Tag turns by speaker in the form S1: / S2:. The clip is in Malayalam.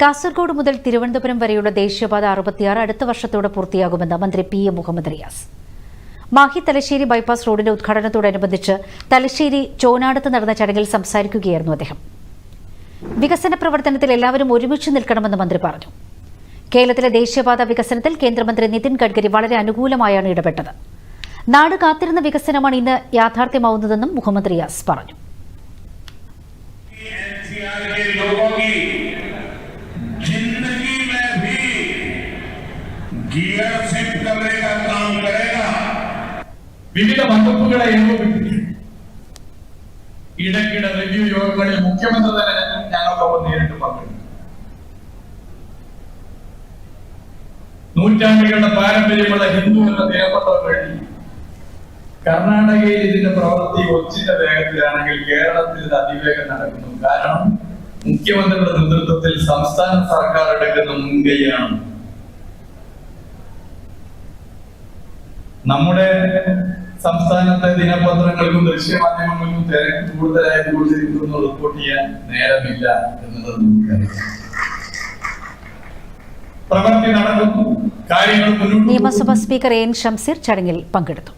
S1: കാസർഗോഡ് മുതൽ തിരുവനന്തപുരം വരെയുള്ള ദേശീയപാത അറുപത്തിയാറ് അടുത്ത വർഷത്തോടെ പൂർത്തിയാകുമെന്ന് മന്ത്രി P A Muhammad Riyas. Mahe Thalassery bypass റോഡിന്റെ ഉദ്ഘാടനത്തോടനുബന്ധിച്ച് തലശ്ശേരി ചോനാടത്ത് നടന്ന ചടങ്ങിൽ സംസാരിക്കുകയായിരുന്നു അദ്ദേഹം. വികസന പ്രവർത്തനത്തിൽ എല്ലാവരും ഒരുമിച്ച് നിൽക്കണമെന്ന് മന്ത്രി പറഞ്ഞു. കേരളത്തിലെ ദേശീയപാത വികസനത്തിൽ കേന്ദ്രമന്ത്രി നിതിൻ ഗഡ്കരി വളരെ അനുകൂലമായാണ് ഇടപെട്ടത്. നാട് കാത്തിരുന്ന വികസനമാണ് ഇന്ന് യാഥാർത്ഥ്യമാവുന്നതെന്നും മുഹമ്മദ് റിയാസ് പറഞ്ഞു.
S2: गियर शिफ्ट करने का काम करेगा
S3: വിവിധ വകുപ്പുകളെ ഏകോപിപ്പിക്കും ഇടയ്ക്കിടെ റിവ്യൂ യോഗങ്ങളിൽ മുഖ്യമന്ത്രി തന്നെ ഞങ്ങൾക്കൊപ്പം നേരിട്ട് പങ്കെടുക്കും നൂറ്റാണ്ടുകളുടെ പാരമ്പര്യമുള്ള ഹിന്ദു എന്ന ദിനപത്രം വഴി കർണാടകയിൽ ഇതിന്റെ പ്രവൃത്തി ഒച്ചിന്റെ വേഗത്തിലാണെങ്കിൽ കേരളത്തിൽ ഇത് അതിവേഗം നടക്കുന്നു കാരണം മുഖ്യമന്ത്രിയുടെ നേതൃത്വത്തിൽ സംസ്ഥാന സർക്കാർ എടുക്കുന്ന മുൻകൈയാണ് നമ്മുടെ സംസ്ഥാനത്തെ ദിനപത്രങ്ങൾക്കും ദൃശ്യമാധ്യമങ്ങൾക്കും തിരക്ക് കൂടുതലായി കൂടുതലിരിക്കുന്നു റിപ്പോർട്ട് ചെയ്യാൻ നേരമില്ല എന്നുള്ളത് നമുക്കറിയാം പ്രവൃത്തി നടക്കുന്നു. കാര്യങ്ങൾ
S1: നിയമസഭാ സ്പീക്കർ എൻ. ഷംസീർ ചടങ്ങിൽ പങ്കെടുത്തു.